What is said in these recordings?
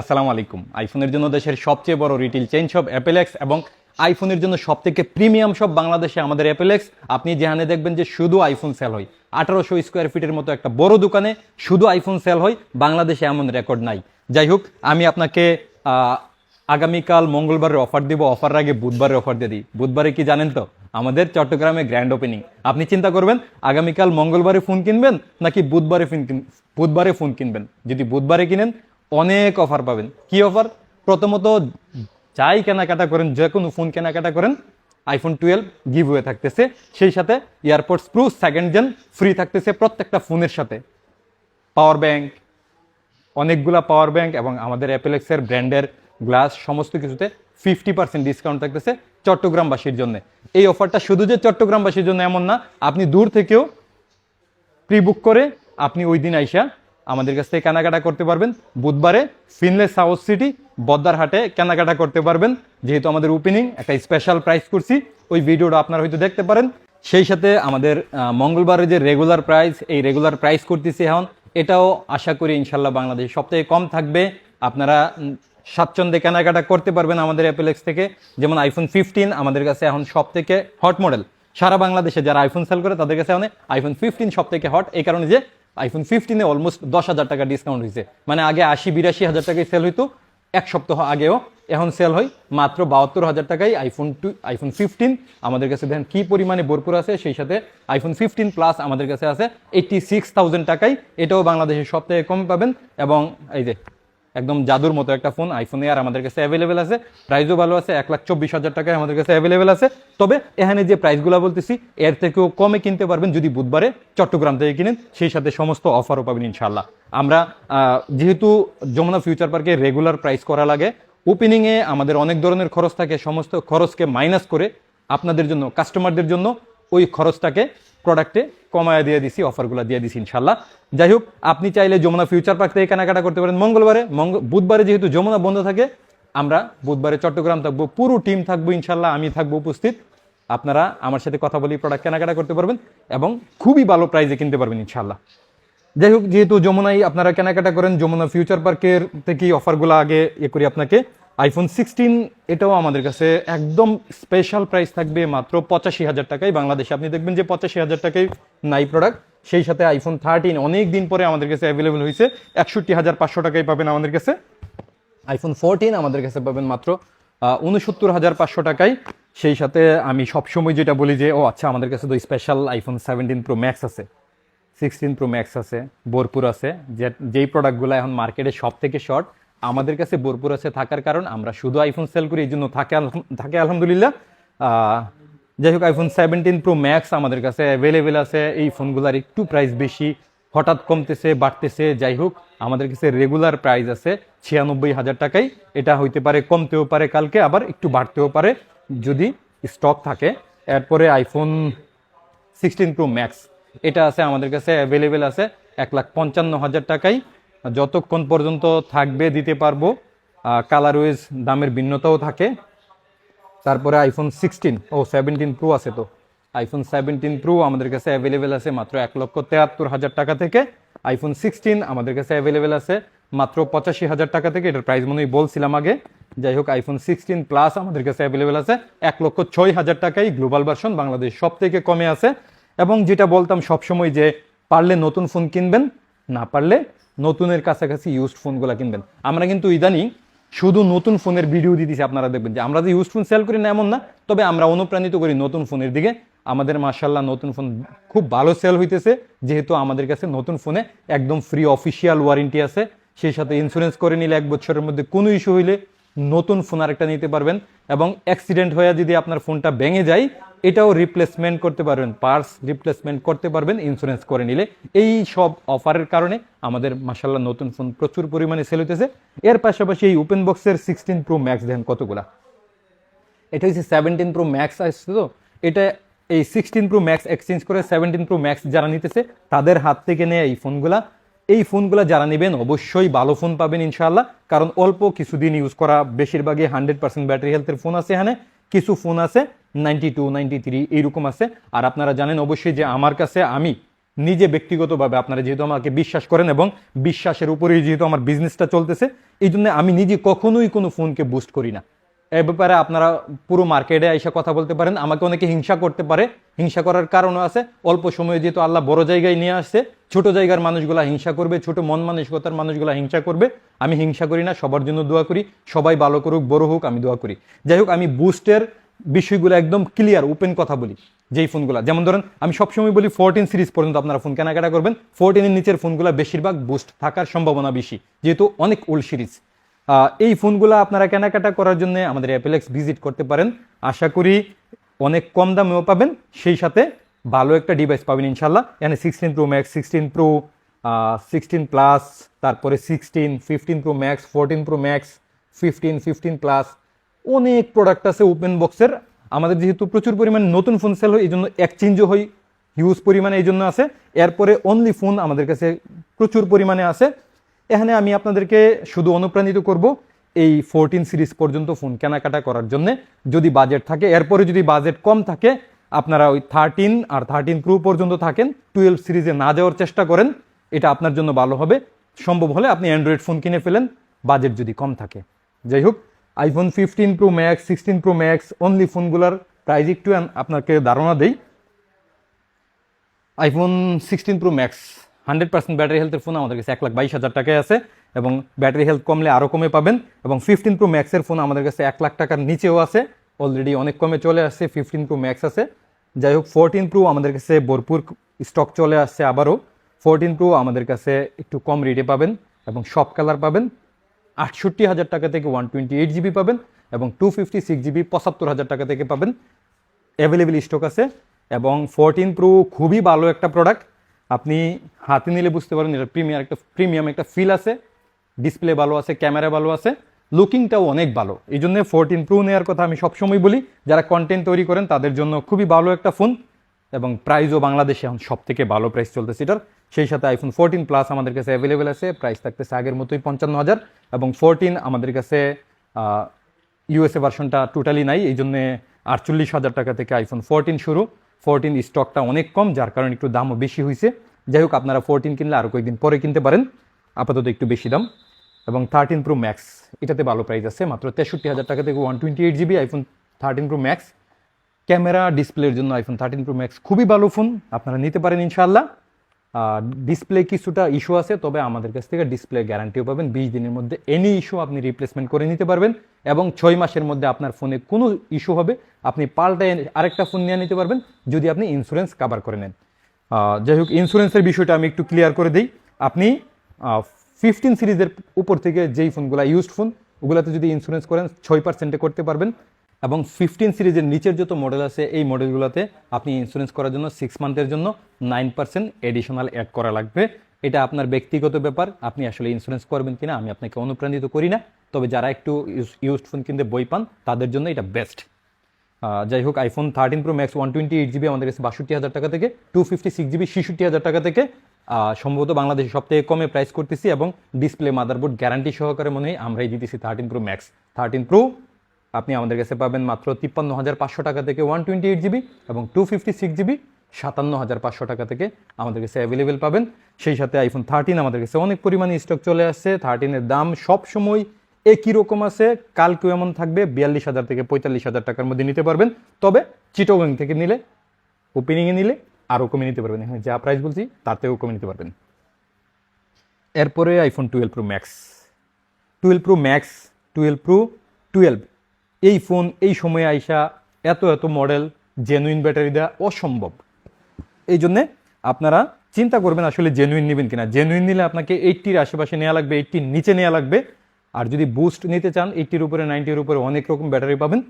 আসসালামু আলাইকুম। আইফোনের জন্য দেশের সবচেয়ে বড় রিটেল চেইন শপ অ্যাপেলেক্স এবং আইফোনের জন্য সব থেকে প্রিমিয়াম শপ বাংলাদেশে আমাদের অ্যাপেলেক্স আপনি যেখানে দেখবেন যে শুধু আইফোন সেল হয়। আঠারোশো স্কোয়ার ফিটের মতো একটা বড় দোকানে শুধু আইফোন সেল হয়। বাংলাদেশে এমন রেকর্ড নাই। যাই হোক, আমি আপনাকে আগামীকাল মঙ্গলবারের অফার দিব। অফার আগে বুধবারের অফার দিয়ে দিই। বুধবারে কি জানেন তো? আমাদের চট্টগ্রামে গ্র্যান্ড ওপেনিং আপনি চিন্তা করবেন, আগামীকাল মঙ্গলবারে ফোন কিনবেন নাকি বুধবারে ফোন বুধবারে ফোন কিনবেন? যদি বুধবারে কিনেন অনেক অফার পাবেন। কি অফার প্রথমত যাই কেনাকাটা করেন যে কোনো ফোন কেনাকাটা করেন আইফোন টুয়েলভ গিভ ওয়ে থাকতেছে। সেই সাথে AirPods Pro second gen free থাকতেছে প্রত্যেকটা ফোনের সাথে। পাওয়ার ব্যাংক অনেকগুলা পাওয়ার ব্যাংক এবং আমাদের অ্যাপেলেক্সের ব্র্যান্ডের গ্লাস সমস্ত কিছুতে ফিফটি পার্সেন্ট ডিসকাউন্ট থাকতেছে চট্টগ্রামবাসীর জন্য। এই অফারটা শুধু যে চট্টগ্রামবাসীর জন্য এমন না, আপনি দূর থেকেও প্রি বুক করে আপনি ওই দিন আইসা আমাদের কাছ থেকে কেনাকাটা করতে পারবেন। বুধবারে ফিনলে সাউথ সিটি বদ্দারহাটে কেনাকাটা করতে পারবেন। যেহেতু আমাদের ওপেনিং একটা স্পেশাল প্রাইস করছি। ওই ভিডিওটা আপনারা হয়তো দেখতে পারেন। সেই সাথে আমাদের মঙ্গলবারে যে রেগুলার প্রাইস এই রেগুলার প্রাইস করতেছি এখন, এটাও আশা করি ইনশাল্লাহ বাংলাদেশ সবথেকে কম থাকবে। আপনারা স্বাচ্ছন্দ্যে কেনাকাটা করতে পারবেন আমাদের অ্যাপেলেক্স থেকে। যেমন আইফোন ফিফটিন আমাদের কাছে এখন সব থেকে হট মডেল সারা বাংলাদেশে যারা আইফোন সেল করে, তাদের কাছে আইফোন ফিফটিন সব থেকে হট এই কারণে যে আইফোন ফিফটিনে অলমোস্ট দশ হাজার টাকা ডিসকাউন্ট হয়েছে মানে আগে আশি, বিরাশি হাজার টাকায় সেল হইতো, এক সপ্তাহ আগেও। এখন সেল হয় মাত্র বাহাত্তর হাজার টাকায় আইফোন টু আইফোন ফিফটিন আমাদের কাছে দেখেন কী পরিমাণে ভরপুর আছে, সেই সাথে আইফোন ফিফটিন প্লাস আমাদের কাছে আছে এইটটি সিক্স থাউজেন্ড টাকায়। এটাও বাংলাদেশের সব থেকে কম পাবেন এবং এই যে একদম জাদুর মতো একটা ফোন আইফোন এয়ার আমাদের কাছে অ্যাভেলেবেল আছে। প্রাইসও ভালো আছে, এক লাখ চব্বিশ হাজার টাকায় আমাদের কাছে অ্যাভেলেবেল আছে। তবে এখানে যে প্রাইসগুলো বলতেছি, এর থেকেও কমে কিনতে পারবেন যদি বুধবারে চট্টগ্রাম থেকে কিনেন, সেই সাথে সমস্ত অফারও পাবেন ইনশাল্লাহ আমরা যেহেতু যমুনা ফিউচার পার্কে রেগুলার প্রাইস করা লাগে ওপেনিংয়ে আমাদের অনেক ধরনের খরচ থাকে, সমস্ত খরচকে মাইনাস করে আপনাদের জন্য কাস্টমারদের জন্য ওই খরচটাকে প্রোডাক্টে কমায় দিয়ে দিছি অফারগুলো দিয়ে দিছি ইনশাল্লাহ যাই হোক আপনি চাইলে যমুনা ফিউচার পার্ক থেকে কেনাকাটা করতে পারেন। মঙ্গলবারে মঙ্গল বুধবারে যেহেতু যমুনা বন্ধ থাকে, আমরা বুধবারে চট্টগ্রাম থাকব, পুরো টিম থাকব ইনশাল্লাহ আমি থাকব উপস্থিত। আপনারা আমার সাথে কথা বলি প্রোডাক্ট কেনাকাটা করতে পারবেন এবং খুবই ভালো প্রাইজে কিনতে পারবেন ইনশাল্লাহ যাই হোক যেহেতু যমুনাই আপনারা কেনাকাটা করেন, যমুনা ফিউচার পার্কের থেকেই অফারগুলো আগে ইয়ে করি আপনাকে। আইফোন সিক্সটিন এটাও আমাদের কাছে একদম স্পেশাল প্রাইস থাকবে মাত্র পঁচাশি হাজার টাকায় বাংলাদেশে। আপনি দেখবেন যে পঁচাশি হাজার টাকায় নাই প্রোডাক্ট সেই সাথে আইফোন থার্টিন অনেক দিন পরে আমাদের কাছে অ্যাভেলেবল হয়েছে। একষট্টি হাজার পাঁচশো টাকায় পাবেন আমাদের কাছে। আইফোন ফোরটিন আমাদের কাছে পাবেন মাত্র উনসত্তর হাজার পাঁচশো টাকায়। সেই সাথে আমি সবসময় যেটা বলি যে, ও আচ্ছা আমাদের কাছে তো special iPhone seventeen Pro Max আছে। সিক্সটিন প্রো ম্যাক্স আছে, বোরপুর আছে। যে, যেই প্রোডাক্টগুলো এখন মার্কেটে সব থেকে শর্ট আমাদের কাছে বোরপুর আছে থাকার কারণ, আমরা শুধু আইফোন সেল করি এই জন্য থাকে থাকে আলহামদুলিল্লাহ। যাই হোক আইফোন সেভেন্টিন প্রো ম্যাক্স আমাদের কাছে অ্যাভেলেবেল আছে। এই ফোনগুলোর একটু প্রাইস বেশি, হঠাৎ কমতেছে, বাড়তেছে, যাই হোক, আমাদের কাছে রেগুলার প্রাইস আছে ছিয়ানব্বই হাজার টাকাই এটা হইতে পারে, কমতেও পারে, কালকে আবার একটু বাড়তেও পারে, যদি স্টক থাকে। এরপরে আইফোন সিক্সটিন প্রো ম্যাক্স এটা আছে আমাদের কাছে অ্যাভেলেবেল আছে এক লাখ পঞ্চান্ন হাজার টাকায়। যতক্ষণ পর্যন্ত থাকবে, দিতে পারব কালার ওয়েজ দামের ভিন্নতাও থাকে। তারপরে আইফোন সিক্সটিন ও সেভেন্টিন প্রো আছে তো। আইফোন সেভেন্টিন প্রো আমাদের কাছে অ্যাভেলেবেল আছে মাত্র এক লক্ষ তেয়াত্তর হাজার টাকা থেকে। আইফোন সিক্সটিন আমাদের কাছে অ্যাভেলেবেল আছে মাত্র পঁচাশি হাজার টাকা থেকে। এটার প্রাইস মনে বলছিলাম আগে। যাই হোক আইফোন সিক্সটিন প্লাস আমাদের কাছে অ্যাভেলেবেল আছে এক লক্ষ ছয় হাজার টাকাই গ্লোবাল ভার্সন বাংলাদেশ সব থেকে কমে আছে। এবং যেটা বলতাম সবসময় যে, পারলে নতুন ফোন কিনবেন, না পারলে নতুনের কাছাকাছি ইউজড ফোনগুলো কিনবেন। আমরা কিন্তু ইদানিং শুধু নতুন ফোনের ভিডিও দিতেছি, আপনারা দেখবেন যে আমরা যে ইউজ ফোন সেল করি না এমন না, তবে আমরা অনুপ্রাণিত করি নতুন ফোনের দিকে। আমাদের মার্শাল্লাহ নতুন ফোন খুব ভালো সেল হইতেছে, যেহেতু আমাদের কাছে নতুন ফোনে একদম ফ্রি অফিসিয়াল ওয়ারেন্টি আছে। সেই সাথে ইন্স্যুরেন্স করে নিলে এক বছরের মধ্যে কোনো ইস্যু হইলে নতুন ফোন আরেকটা নিতে পারবেন। এবং অ্যাক্সিডেন্ট হয়ে যদি আপনার ফোনটা ভেঙে যায় এটাও রিপ্লেসমেন্ট করতে পারবেন পার্স রিপ্লেসমেন্ট করতে পারবেন ইন্স্যুরেন্স করে নিলে। এই সব অফারের কারণে আমাদের মাসাল্লাহ নতুন ফোন প্রচুর পরিমাণে সেল হইতেছে। এর পাশাপাশি এই ওপেন বক্সের সিক্সটিন প্রো ম্যাক্স দেখেন কতগুলা। এটা হচ্ছে সেভেন্টিন প্রো ম্যাক্স আসছে তো। এটা এই সিক্সটিন প্রো ম্যাক্স এক্সচেঞ্জ করে সেভেন্টিন প্রো ম্যাক্স যারা নিতেছে, তাদের হাত থেকে নেয় এই ফোনগুলা এই ফোনগুলো যারা নেবেন, অবশ্যই ভালো ফোন পাবেন ইনশাআল্লাহ। কারণ অল্প কিছুদিন ইউজ করা বেশিরভাগই হান্ড্রেড পার্সেন্ট ব্যাটারি হেলথের ফোন আছে এখানে। কিছু ফোন আছে নাইনটি টু, নাইনটি থ্রি এইরকম আছে। আর আপনারা জানেন অবশ্যই যে আমার কাছে আমি নিজে ব্যক্তিগতভাবে আপনারা যেহেতু আমাকে বিশ্বাস করেন এবং বিশ্বাসের উপরেই যেহেতু আমার বিজনেসটা চলতেছে, এই জন্য আমি নিজে কখনোই কোনো ফোনকে বুস্ট করি না। এ ব্যাপারে আপনারা পুরো মার্কেটে এসে কথা বলতে পারেন, আমাকে অনেকে হিংসা করতে পারে। হিংসা করার কারণও আছে। অল্প সময়ে যেহেতু আল্লাহ বড় জায়গায় নিয়ে আসছে, ছোট জায়গার মানুষগুলা হিংসা করবে, ছোট মন মানসিকতার মানুষগুলা হিংসা করবে। আমি হিংসা করি না, সবার জন্য দোয়া করি। সবাই ভালো করুক, বড় হোক, আমি দোয়া করি। যাই হোক, আমি বুস্টের বিষয়গুলো একদম ক্লিয়ার ওপেন কথা বলি, যেই ফোনগুলো যেমন ধরেন, আমি সবসময় বলি ফোরটিন সিরিজ পর্যন্ত আপনারা ফোন কেনাকাটা করবেন। ফোরটিনের নিচের ফোনগুলো বেশিরভাগ বুস্ট থাকার সম্ভাবনা বেশি, যেহেতু অনেক ওল্ড সিরিজ এই ফোনগুলো আপনারা কেনাকাটা করার জন্য আমাদের অ্যাপেলেক্স ভিজিট করতে পারেন। আশা করি অনেক কম দামেও পাবেন। সেই সাথে ভালো একটা ডিভাইস পাবেন ইনশাল্লাহ এখানে sixteen Pro Max sixteen Pro sixteen Plus তারপরে sixteen fifteen Pro Max fourteen Pro Max fifteen fifteen Plus অনেক প্রোডাক্ট আছে ওপেন বক্সের আমাদের যেহেতু প্রচুর পরিমাণে নতুন ফোন সেল হয় এই জন্য এক্সচেঞ্জও হয় হিউজ পরিমাণে এই জন্য আছে। এরপরে অনলি ফোন আমাদের কাছে প্রচুর পরিমাণে আছে। এখানে আমি আপনাদেরকে শুধু অনুপ্রাণিত করব এই ফোরটিন সিরিজ পর্যন্ত ফোন কেনাকাটা করার জন্য। যদি বাজেট থাকে, এরপরে যদি বাজেট কম থাকে, আপনারা ওই থার্টিন আর থার্টিন প্রো পর্যন্ত থাকেন টুয়েলভ সিরিজে না যাওয়ার চেষ্টা করেন, এটা আপনার জন্য ভালো হবে। সম্ভব হলে আপনি অ্যান্ড্রয়েড ফোন কিনে ফেলেন বাজেট যদি কম থাকে। যাই হোক iPhone fifteen Pro Max sixteen Pro Max only ফোনগুলোর price একটু আপনাকে ধারণা দেই। IPhone sixteen Pro Max hundred percent battery হেলথের ফোন আমাদের কাছে এক লাখ বাইশ হাজার টাকায় আছে এবং ব্যাটারি হেলথ কমলে আরও কমে পাবেন এবং ফিফটিন প্রো ম্যাক্সের ফোন আমাদের কাছে এক লাখ টাকার নিচেও আছে। অলরেডি অনেক কমে চলে আসছে ফিফটিন প্রো ম্যাক্স আছে। যাই হোক ফোরটিন প্রো আমাদের কাছে ভরপুর স্টক চলে আসছে আবারও। ফোরটিন প্রো আমাদের কাছে একটু কম রেটে পাবেন এবং সব কালার পাবেন। আটষট্টি হাজার টাকা থেকে ওয়ান টোয়েন্টি এইট জিবি পাবেন এবং টু ফিফটি সিক্স জিবি পঁচাত্তর হাজার টাকা থেকে পাবেন। অ্যাভেলেবেল স্টক আছে এবং ফোরটিন প্রো খুবই ভালো একটা প্রোডাক্ট আপনি হাতে নিলে বুঝতে পারেন এটা প্রিমিয়ার একটা প্রিমিয়াম একটা ফিল আছে। ডিসপ্লে ভালো আছে ক্যামেরা ভালো আছে। লুকিংটাও অনেক ভালো। এই জন্য ফোরটিন প্রো নেওয়ার কথা আমি সবসময় বলি। যারা কন্টেন্ট তৈরি করেন তাদের জন্য খুবই ভালো একটা ফোন এবং প্রাইসও বাংলাদেশে এখন সব থেকে ভালো প্রাইস চলতেছে। এটার সেই সাথে আইফোন ফোরটিন প্লাস আমাদের কাছে অ্যাভেলেবেল আছে। প্রাইস থাকতেছে আগের মতোই পঞ্চান্ন হাজার। এবং ফোরটিন আমাদের কাছে ইউএসএ ভার্সনটা টোটালি নাই। এই জন্যে আটচল্লিশ হাজার টাকা থেকে আইফোন ফোরটিন শুরু। ফোরটিন স্টকটা অনেক কম, যার কারণে একটু দামও বেশি হয়েছে যাই হোক, আপনারা ফোরটিন কিনলে আরও কয়েকদিন পরে কিনতে পারেন। আপাতত একটু বেশি দাম। এবং থার্টিন প্রো ম্যাক্স এটাতে ভালো প্রাইস আছে। মাত্র তেষট্টি হাজার টাকা থেকে one twenty eight GB iPhone thirteen Pro Max camera, ডিসপ্লের জন্য আইফোন থার্টিন প্রো ম্যাক্স খুবই ভালো ফোন আপনারা নিতে পারেন ইনশাল্লাহ ডিসপ্লে কিছুটা ইস্যু আছে, তবে আমাদের কাছ থেকে ডিসপ্লে গ্যারান্টিও পাবেন। বিশ দিনের মধ্যে এনি ইস্যু আপনি রিপ্লেসমেন্ট করে নিতে পারবেন এবং ছয় মাসের মধ্যে আপনার ফোনে কোনো ইস্যু হবে, আপনি পাল্টায় আরেকটা ফোন নিয়ে নিতে পারবেন, যদি আপনি ইন্স্যুরেন্স কাভার করে নেন। যাই হোক ইন্স্যুরেন্সের বিষয়টা আমি একটু ক্লিয়ার করে দিই। আপনি ফিফটিন সিরিজের উপর থেকে যেই ফোনগুলো ইউজড ফোন ওগুলাতে যদি ইন্স্যুরেন্স করেন, ছয় পার্সেন্টে করতে পারবেন। এবং ফিফটিন সিরিজের নিচের যত মডেল আছে, এই মডেলগুলোতে আপনি ইন্স্যুরেন্স করার জন্য সিক্স মান্থের জন্য নাইন পার্সেন্ট এডিশনাল অ্যাড করা লাগবে। এটা আপনার ব্যক্তিগত ব্যাপার, আপনি আসলে ইন্স্যুরেন্স করবেন কিনা, আমি আপনাকে অনুপ্রাণিত করি না। তবে যারা একটু ইউজড ফোন কিনতে বই পান, তাদের জন্য এটা বেস্ট যাই হোক iPhone thirteen Pro Max one twenty eight GB আমাদের কাছে বাষট্টি হাজার টাকা থেকে টু ফিফটি সিক্স জিবি ছেষট্টি হাজার টাকা থেকে সম্ভবত বাংলাদেশে সব থেকে কমে প্রাইস করতেছি এবং ডিসপ্লে মাদারবোর্ড গ্যারান্টি সহকারে মনে হয় আমরাই দিতেছি thirteen Pro Max thirteen Pro আপনি আমাদের কাছে পাবেন মাত্র তিপ্পান্ন হাজার পাঁচশো টাকা থেকে ওয়ান টোয়েন্টি এইট জিবি এবং টু ফিফটি সিক্স জিবি, সাতান্ন হাজার পাঁচশো টাকা থেকে আমাদের কাছে অ্যাভেলেবেল পাবেন। সেই সাথে আইফোন থার্টিন আমাদের কাছে অনেক পরিমাণে স্টক চলে আসছে। থার্টিনের দাম সব সময় একই রকম আছে। কালকেও এমন থাকবে, বিয়াল্লিশ হাজার থেকে পঁয়তাল্লিশ হাজার টাকার মধ্যে নিতে পারবেন। তবে চিটোগাং থেকে নিলে ওপেনিংয়ে নিলে আরও কমে নিতে পারবেন। এখানে যা প্রাইস বলছি থেকেও কমে নিতে পারবেন। এরপরে iPhone twelve Pro Max twelve Pro Max twelve Pro twelve এই ফোন এই সময়ে আইসা এত এত মডেল জেনুইন ব্যাটারি দেওয়া অসম্ভব। এই জন্যে আপনারা চিন্তা করবেন আসলে জেনুইন নেবেন কিনা। জেনুইন নিলে আপনাকে এইটটির আশেপাশে নেওয়া লাগবে এইটটির নিচে নেওয়া লাগবে। আর যদি বুস্ট নিতে চান এইটটির উপরে নাইনটির উপরে অনেক রকম ব্যাটারি পাবেন।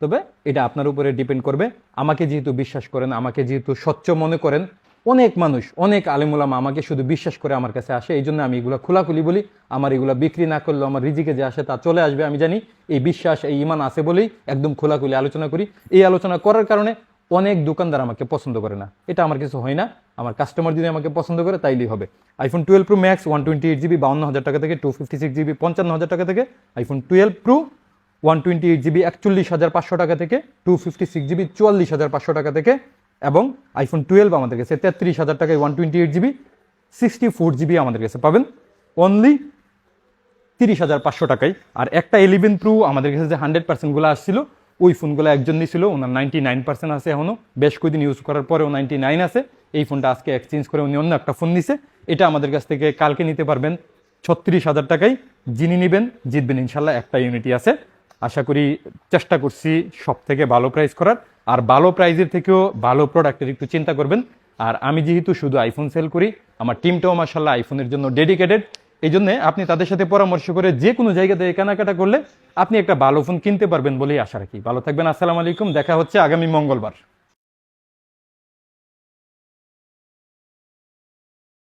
তবে এটা আপনার উপরে ডিপেন্ড করবে। আমাকে যেহেতু বিশ্বাস করেন, আমাকে যেহেতু স্বচ্ছ মনে করেন অনেক মানুষ, অনেক আলেমুলামা আমাকে শুধু বিশ্বাস করে আমার কাছে আসে, এই জন্য আমি এগুলো খোলাখুলি বলি, আমার এগুলো বিক্রি না করলেও আমার রিজিকে যে আসে তা চলে আসবে, আমি জানি এই বিশ্বাস, এই ইমান আছে বলেই একদম খোলাখুলি আলোচনা করি। এই আলোচনা করার কারণে অনেক দোকানদার আমাকে পছন্দ করে না। এটা আমার কিছু হয় না, আমার কাস্টমার যদি আমাকে পছন্দ করে তাইলেই হবে। IPhone twelve Pro Max one twenty eight GB বাউন্ন হাজার টাকা থেকে টু ফিফটি সিক্স জিবি পঞ্চান্ন হাজার টাকা থেকে iPhone twelve Pro one twenty eight GB একচল্লিশ হাজার পাঁচশো টাকা থেকে টু ফিফটি সিক্স জিবি চুয়াল্লিশ হাজার পাঁচশো টাকা থেকে এবং আইফোন টুয়েলভ আমাদের কাছে তেত্রিশ হাজার টাকায় one twenty eight GB sixty four GB আমাদের কাছে পাবেন। অনলি তিরিশ হাজার পাঁচশো টাকায়। আর একটা ইলেভেন প্রো আমাদের কাছে যে হান্ড্রেড পার্সেন্টগুলো আসছিল, ওই ফোনগুলো একজন নিয়েছিল ওনার নাইনটি নাইন পার্সেন্ট আছে এখনও বেশ কয়েকদিন ইউজ করার পরেও নাইনটি নাইন আছে। এই ফোনটা আজকে এক্সচেঞ্জ করে উনি অন্য একটা ফোন নিছে। এটা আমাদের কাছ থেকে কালকে নিতে পারবেন। ছত্রিশ হাজার টাকায়। যিনি নেবেন, জিতবেন ইনশাল্লাহ একটা ইউনিটি আছে। আশা করি চেষ্টা করছি সব থেকে ভালো প্রাইস করার। আর ভালো প্রাইজের থেকেও ভালো প্রোডাক্টের একটু চিন্তা করবেন। আর আমি যেহেতু শুধু আইফোন সেল করি, আমার টিমটাও মাসাল্লাহ আইফোনের জন্য ডেডিকেটেড এই জন্যে আপনি তাদের সাথে পরামর্শ করে যে কোনো জায়গাতে কেনাকাটা করলে আপনি একটা ভালো ফোন কিনতে পারবেন বলেই আশা রাখি। ভালো থাকবেন, আসসালামু আলাইকুম, দেখা হচ্ছে আগামী মঙ্গলবার।